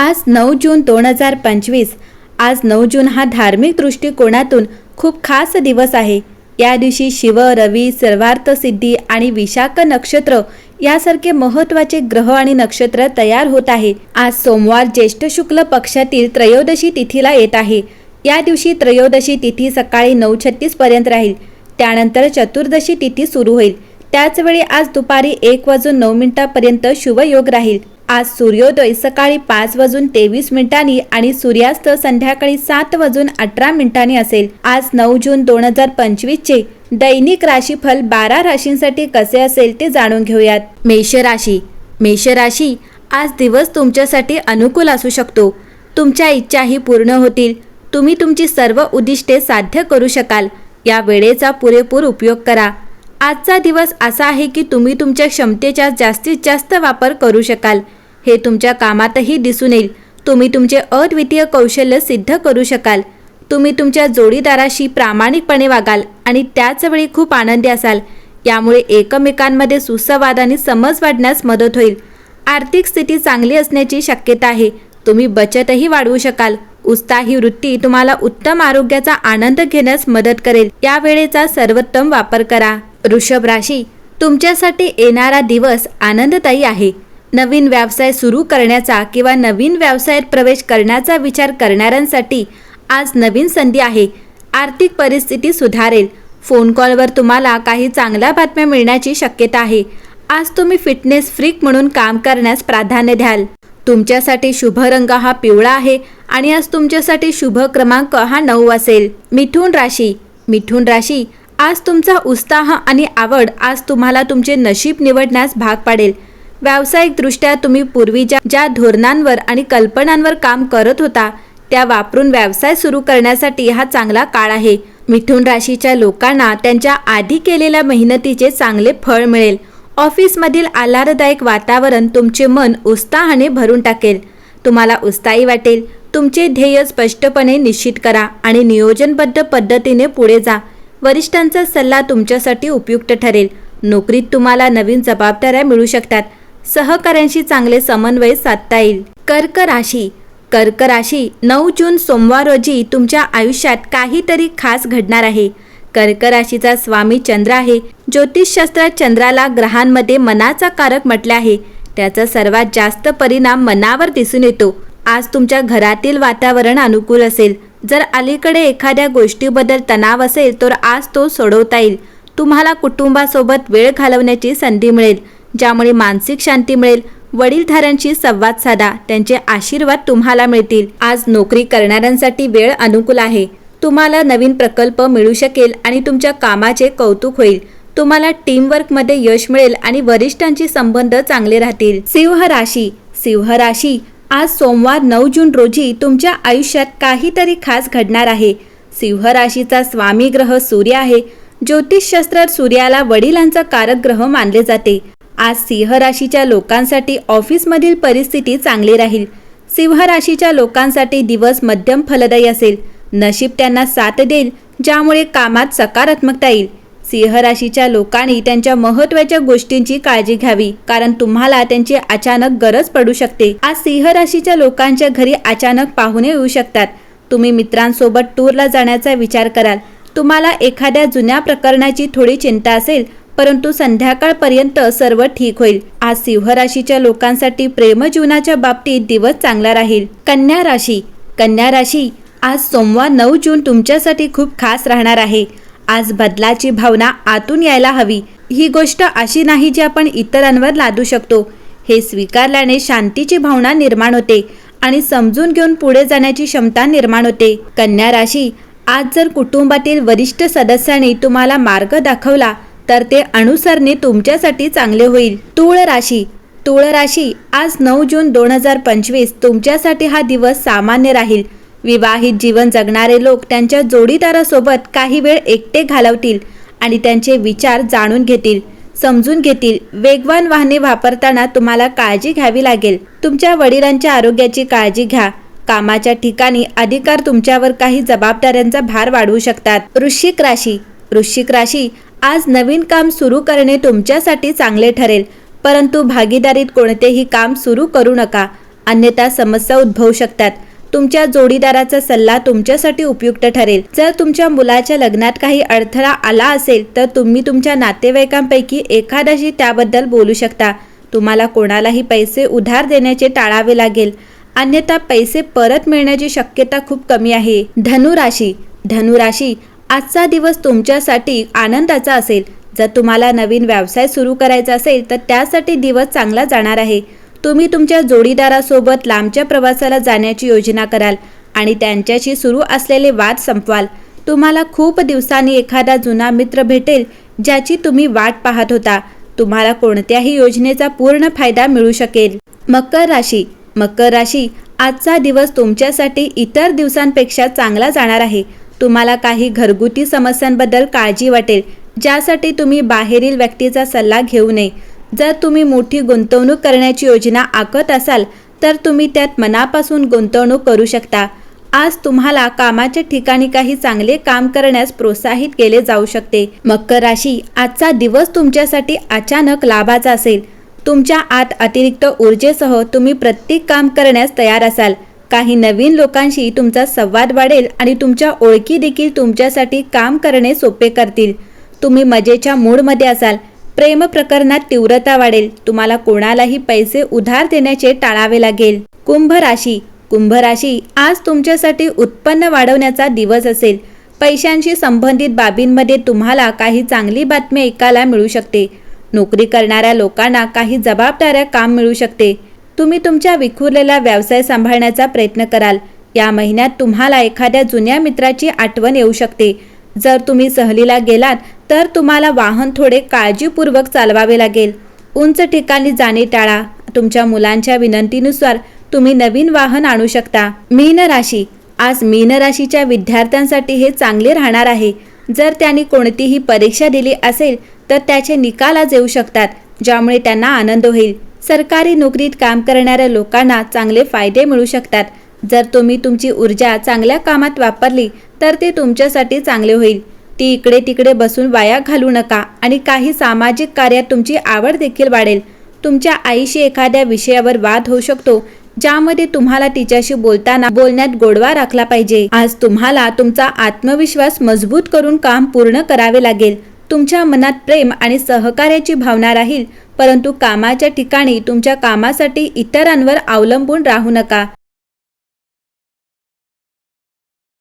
आज नऊ जून दोन हजार पंचवीस. आज नऊ जून हा धार्मिक दृष्टिकोनातून खूप खास दिवस आहे. या दिवशी शिव रवी सर्वार्थ सिद्धी आणि विशाख नक्षत्र यासारखे महत्त्वाचे ग्रह आणि नक्षत्र तयार होत आहे. आज सोमवार ज्येष्ठ शुक्ल पक्षातील त्रयोदशी तिथीला येत आहे. या दिवशी त्रयोदशी तिथी सकाळी नऊ छत्तीस पर्यंत राहील. त्यानंतर चतुर्दशी तिथी सुरू होईल. त्याचवेळी आज दुपारी एक वाजून नऊ मिनिटापर्यंत शुभयोग राहील. आज सूर्योदय सकाळी पाच वाजून तेवीस मिनिटांनी आणि सूर्यास्त संध्याकाळी सात वाजून अठरा मिनिटांनी असेल. आज नऊ जून दोन हजार पंचवीसचे दैनिक राशीफल बारा राशींसाठी कसे असेल ते जाणून घेऊयात. मेष राशी मेष राशी आज दिवस तुमच्यासाठी अनुकूल असू शकतो. तुमच्या इच्छाही पूर्ण होतील. तुम्ही तुमची सर्व उद्दिष्टे साध्य करू शकाल. या वेळेचा पुरेपूर उपयोग करा. आजचा दिवस असा आहे की तुम्ही तुमच्या क्षमतेचा जास्तीत जास्त वापर करू शकाल. हे तुमच्या कामातही दिसून येईल. तुम्ही तुमचे अद्वितीय कौशल्य सिद्ध करू शकाल. तुम्ही तुमच्या जोडीदाराशी प्रामाणिकपणे वागाल आणि त्याचवेळी खूप आनंदी असाल. यामुळे एकमेकांमध्ये सुसंवाद आणि समज वाढण्यास मदत होईल. आर्थिक स्थिती चांगली असण्याची शक्यता आहे. तुम्ही बचतही वाढवू शकाल. उत्साही वृत्ती तुम्हाला उत्तम आरोग्याचा आनंद घेण्यास मदत करेल. या वेळेचा सर्वोत्तम वापर करा. वृषभ राशी तुमच्यासाठी येणारा दिवस आनंददायी आहे. नवीन व्यवसाय सुरू करण्याचा किंवा नवीन व्यवसायात प्रवेश करण्याचा विचार करणाऱ्यांसाठी आज नवीन संधी आहे. आर्थिक परिस्थिती सुधारेल. फोन कॉलवर तुम्हाला काही चांगल्या बातम्या मिळण्याची शक्यता आहे. आज तुम्ही फिटनेस फ्रीक म्हणून काम करण्यास प्राधान्य द्याल. तुमच्यासाठी शुभ रंग हा पिवळा आहे आणि आज तुमच्यासाठी शुभ क्रमांक हा नऊ असेल. मिथुन राशी. मिथुन राशी आज तुमचा उत्साह आणि आवड आज तुम्हाला तुमचे नशीब निवडण्यास भाग पाडेल. व्यावसायिकदृष्ट्या तुम्ही पूर्वी ज्या ज्या धोरणांवर आणि कल्पनांवर काम करत होता त्या वापरून व्यवसाय सुरू करण्यासाठी हा चांगला काळ आहे. मिथुन राशीच्या लोकांना त्यांच्या आधी केलेल्या मेहनतीचे चांगले फळ मिळेल. ऑफिसमधील आल्हाददायक वातावरण तुमचे मन उत्साहाने भरून टाकेल. तुम्हाला उत्साही वाटेल. तुमचे ध्येय स्पष्टपणे निश्चित करा आणि नियोजनबद्ध पद्धतीने पुढे जा. वरिष्ठांचा सल्ला तुमच्यासाठी उपयुक्त ठरेल. नोकरीत तुम्हाला नवीन जबाबदाऱ्या मिळू शकतात. सहकाऱ्यांशी चांगले समन्वय साधता येईल. कर्क राशी. कर्क राशी नऊ जून सोमवार रोजी तुमच्या आयुष्यात काहीतरी खास घडणार आहे. कर्क राशीचा स्वामी चंद्र आहे. ज्योतिषशास्त्रात चंद्राला ग्रहांमध्ये मनाचा कारक म्हटले आहे. त्याचा सर्वात जास्त परिणाम मनावर दिसून येतो. आज तुमच्या घरातील वातावरण अनुकूल असेल. जर अलीकडे एखाद्या गोष्टीबद्दल तणाव असेल तर आज तो सोडवता येईल. तुम्हाला कुटुंबासोबत वेळ घालवण्याची संधी मिळेल ज्यामुळे मानसिक शांती मिळेल. वडीलधाऱ्यांशी संवाद साधा त्यांचे आशीर्वाद तुम्हाला मिळतील. आज नोकरी करणाऱ्यांसाठी वेळ अनुकूल आहे. तुम्हाला नवीन प्रकल्प मिळू शकेल आणि तुमच्या कामाचे कौतुक होईल. तुम्हाला टीमवर्कमध्ये यश मिळेल आणि वरिष्ठांची संबंध चांगले राहतील. सिंह राशी सिंह राशी आज सोमवार नऊ जून रोजी तुमच्या आयुष्यात काहीतरी खास घडणार आहे. सिंह राशीचा स्वामी ग्रह सूर्य आहे. ज्योतिषशास्त्रात सूर्याला वडिलांचा कारक ग्रह मानले जाते. आज सिंह राशीच्या लोकांसाठी ऑफिसमधील परिस्थिती चांगली राहील. सिंह राशीच्या लोकांसाठी दिवस मध्यम फलदायी असेल. नशीब त्यांना साथ देईल ज्यामुळे कामात सकारात्मकता येईल. सिंह राशीच्या लोकांनी त्यांच्या महत्त्वाच्या गोष्टींची काळजी घ्यावी. कारण तुम्हाला त्यांची अचानक गरज पडू शकते. आज सिंह राशीच्या लोकांच्या घरी अचानक पाहुणे येऊ शकतात. तुम्ही मित्रांसोबत टूरला जाण्याचा विचार कराल. तुम्हाला एखाद्या जुन्या प्रकरणाची थोडी चिंता असेल परंतु संध्याकाळपर्यंत सर्व ठीक होईल. आज सिंह राशीच्या लोकांसाठी प्रेमजीवनाच्या बाबतीत दिवस चांगला राहील. कन्या राशी. कन्या राशी. आज सोमवार नऊ जून तुमच्यासाठी खूप खास राहणार आहे. आज बदलाची भावना आतून यायला हवी. ही गोष्ट अशी नाही जी आपण इतरांवर लादू शकतो. हे स्वीकारल्याने शांतीची भावना निर्माण होते आणि समजून घेऊन पुढे जाण्याची क्षमता निर्माण होते. कन्या राशी आज जर कुटुंबातील वरिष्ठ सदस्यांनी तुम्हाला मार्ग दाखवला तर ते अनुसरणे तुमच्यासाठी चांगले होईल. तुळ राशी तुळ राशी आज नऊ जून दोन हजार पंचवीस तुमच्यासाठी हा दिवस सामान्य राहील. विवाहित जीवन जगणारे लोक त्यांच्या जोडीदारासोबत काही वेळ एकटे घालवतील आणि त्यांचे विचार जाणून घेतील समजून घेतील. वेगवान वाहने वापरताना तुम्हाला काळजी घ्यावी लागेल. तुमच्या वडिलांच्या आरोग्याची काळजी घ्या. कामाच्या ठिकाणी अधिकार तुमच्यावर काही जबाबदाऱ्यांचा भार वाढवू शकतात. वृश्चिक राशी. वृश्चिक राशी आज नवीन काम सुरू करणे तुमच्यासाठी चांगले ठरेल. परंतु भागीदारीत कोणतेही काम सुरू करू नका. अन्यथा समस्या उद्भवू शकतात. तुमच्या जोडीदाराचा सल्ला तुमच्यासाठी उपयुक्त ठरेल. जर तुमच्या मुलाच्या लग्नात काही अडथळा आला असेल तर तुम्ही तुमच्या नातेवाईकांपैकी एखाद्याशी त्याबद्दल बोलू शकता. तुम्हाला कोणालाही पैसे उधार देण्याचे टाळावे लागेल. अन्यथा पैसे परत मिळण्याची शक्यता खूप कमी आहे. धनुराशी. धनुराशी आजचा दिवस तुमच्यासाठी आनंदाचा असेल. जर तुम्हाला नवीन व्यवसाय सुरू करायचा असेल तर त्यासाठी दिवस चांगला जाणार आहे. तुम्ही तुमच्या जोडीदारासोबत लांबच्या प्रवासाला जाण्याची योजना कराल आणि त्यांच्याशी सुरू असलेले वाद संपवाल. तुम्हाला खूप दिवसांनी एखादा जुना मित्र भेटेल ज्याची तुम्ही वाट पाहत होता. तुम्हाला कोणत्याही योजनेचा पूर्ण फायदा मिळू शकेल. मकर राशी. मकर राशी आजचा दिवस तुमच्यासाठी इतर दिवसांपेक्षा चांगला जाणार आहे. तुम्हाला काही घरगुती समस्यांबद्दल काळजी वाटेल ज्यासाठी तुम्ही बाहेरील व्यक्तीचा सल्ला घेऊ नये. जर तुम्ही मोठी गुंतवणूक करण्याची योजना आखत असाल तर तुम्ही त्यात मनापासून गुंतवणूक करू शकता. आज तुम्हाला कामाच्या ठिकाणी काही चांगले काम करण्यास प्रोत्साहित केले जाऊ शकते. मकर राशी आजचा दिवस तुमच्यासाठी अचानक लाभाचा असेल. तुमच्या आत अतिरिक्त ऊर्जेसह तुम्ही प्रत्येक काम करण्यास तयार असाल. काही नवीन लोकांशी तुमचा संवाद वाढेल आणि तुमच्या ओळखी देखील तुमच्यासाठी काम करणे सोपे करतील. तुम्ही मजेच्या मूडमध्ये असाल. प्रेम प्रकरणात तीव्रता वाढेल. तुम्हाला कोणालाही पैसे उधार देण्याचे टाळावे लागेल. कुंभ राशी कुंभ राशी आज तुमच्यासाठी उत्पन्न वाढवण्याचा दिवस असेल. पैशांशी संबंधित बाबींमध्ये तुम्हाला काही चांगली बातमी ऐकायला मिळू शकते. नोकरी करणाऱ्या लोकांना काही जबाबदाऱ्या काम मिळू शकते. तुम्ही तुमच्या विखुरलेला व्यवसाय सांभाळण्याचा प्रयत्न कराल. या महिन्यात तुम्हाला एखाद्या जुन्या मित्राची आठवण येऊ शकते. जर तुम्ही सहलीला गेलात तर तुम्हाला वाहन थोडे काळजीपूर्वक चालवावे लागेल. उंच ठिकाणी जाणे टाळा. तुमच्या मुलांच्या विनंतीनुसार तुम्ही नवीन वाहन आणू शकता. मीन राशी. आज मीन राशीच्या विद्यार्थ्यांसाठी हे चांगले राहणार आहे. जर त्यांनी कोणतीही परीक्षा दिली असेल तर त्याचे निकाल आज येऊ शकतात ज्यामुळे त्यांना आनंद होईल. सरकारी नोकरीत काम करणाऱ्या लोकांना चांगले फायदे मिळू शकतात. जर तुम्ही तुमची ऊर्जा चांगल्या कामात वापरली तर ते तुमच्यासाठी चांगले होईल. ती इकडे तिकडे बसून वाया घालू नका आणि काही सामाजिक कार्यात तुमची आवड देखील वाढेल. तुमच्या आईशी एखाद्या विषयावर वाद होऊ शकतो ज्यामध्ये तुम्हाला तिच्याशी बोलताना बोलण्यात गोडवा राखला पाहिजे. आज तुम्हाला तुमचा आत्मविश्वास मजबूत करून काम पूर्ण करावे लागेल. तुमच्या मनात प्रेम आणि सहकार्याची भावना राहील परंतु कामाच्या ठिकाणी तुमच्या कामासाठी इतरांवर अवलंबून राहू नका.